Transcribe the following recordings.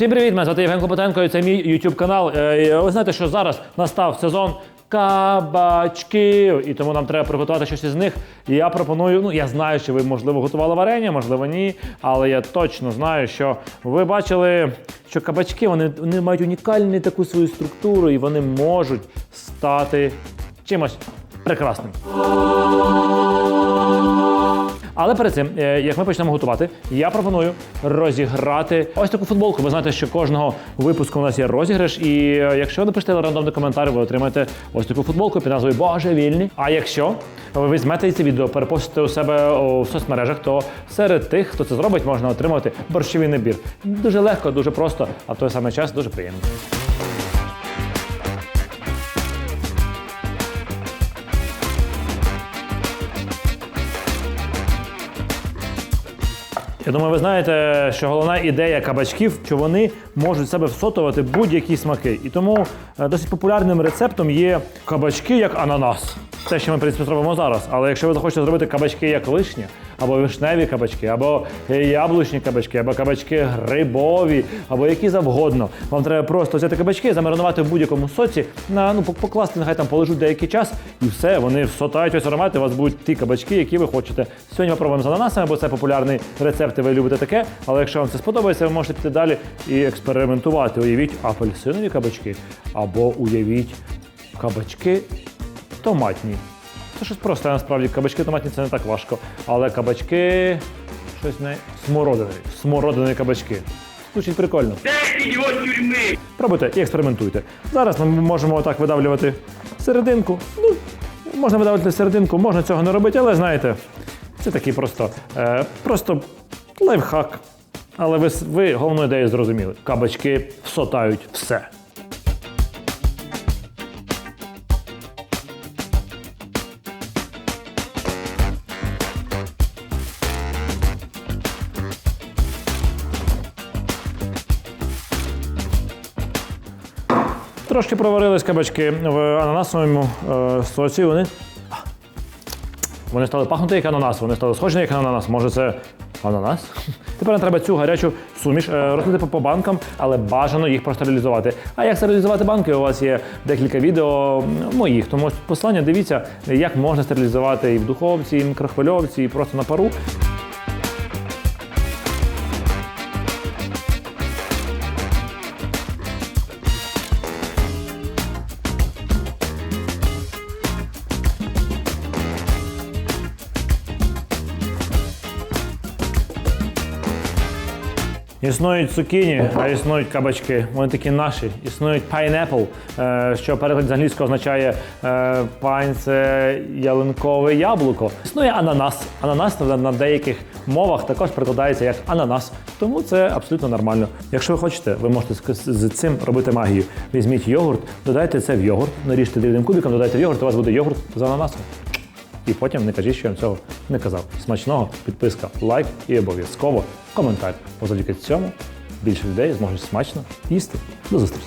Всім привіт! Мене звати Євген Клопотенко і це мій YouTube канал. Е, Ви знаєте, що зараз настав сезон кабачків, і тому нам треба приготувати щось із них. І я пропоную, ну я знаю, що ви можливо готували варення, можливо, ні. Але я точно знаю, що ви бачили, що кабачки вони, вони мають унікальну таку свою структуру, і вони можуть стати чимось прекрасним. Але перед цим, е, як ми почнемо готувати, я пропоную розіграти ось таку футболку. Ви знаєте, що кожного випуску у нас є розіграш, і е, якщо напишете рандомний коментар, ви отримаєте ось таку футболку під назвою Боже вільний. А якщо ви візьмете це відео, перепостите у себе у соцмережах, то серед тих, хто це зробить, можна отримати борщовий набір. Дуже легко, дуже просто, а в той самий час дуже приємно. Я думаю, ви знаєте, що головна ідея кабачків, що вони можуть себе всотувати будь-які смаки. І тому е, досить популярним рецептом є кабачки як ананас. Те, що ми в принципі зробимо зараз. Але якщо ви захочете зробити кабачки як вишня, або вишневі кабачки, або е, яблучні кабачки, або кабачки грибові, або які завгодно. Вам треба просто взяти кабачки, замаринувати в будь-якому соці, на ну покласти, нехай там полежуть деякий час, і все, вони всотають ось аромат, і у вас будуть ті кабачки, які ви хочете. Сьогодні ми пробуємо з ананасами, бо це популярний рецепт, і ви любите таке. Але якщо вам це сподобається, ви можете піти далі і експериментувати. Уявіть апельсинові кабачки, або уявіть кабачки томатні. Це щось просте, насправді. Кабачки томатні це не так важко. Але кабачки. Щось не. Смородини. Смородини кабачки. Звучить прикольно. Пробуйте і експериментуйте. Зараз ми можемо отак видавлювати серединку. Ну, можна видавлювати серединку, можна цього не робити, але знаєте, це такий просто, е, просто лайфхак. Але ви, ви головну ідею зрозуміли. Кабачки всотають все. Трошки проварились кабачки в ананасовому е, соці. Вони, вони стали пахнути як ананас, вони стали схожі як ананас. Може, це ананас? Тепер нам треба цю гарячу суміш е, розлити по, банкам, але бажано їх простерилізувати. А як стерилізувати банки? У вас є декілька відео моїх. Тому ось послання дивіться, як можна стерилізувати і в духовці, і в мікрохвильовці, і просто на пару. Існують цукіні, а існують кабачки. Вони такі наші. Існують е, що переклад з англійського означає е, пайн це ялинкове яблуко. Існує ананас. Ананас на, деяких мовах також перекладається як ананас. Тому це абсолютно нормально. Якщо ви хочете, ви можете з, цим робити магію. Візьміть йогурт, додайте це в йогурт, наріжте дрібним кубиком, додайте в йогурт, у вас буде йогурт з ананасом. І потім не кажіть, що я вам цього не казав. Смачного, підписка, лайк і обов'язково коментар. Бо завдяки цьому більше людей зможуть смачно їсти. До зустрічі!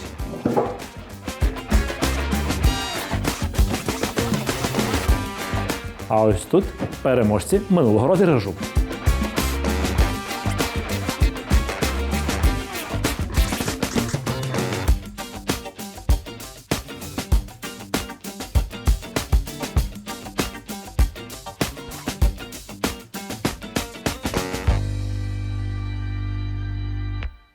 А ось тут переможці минулого розіграшу.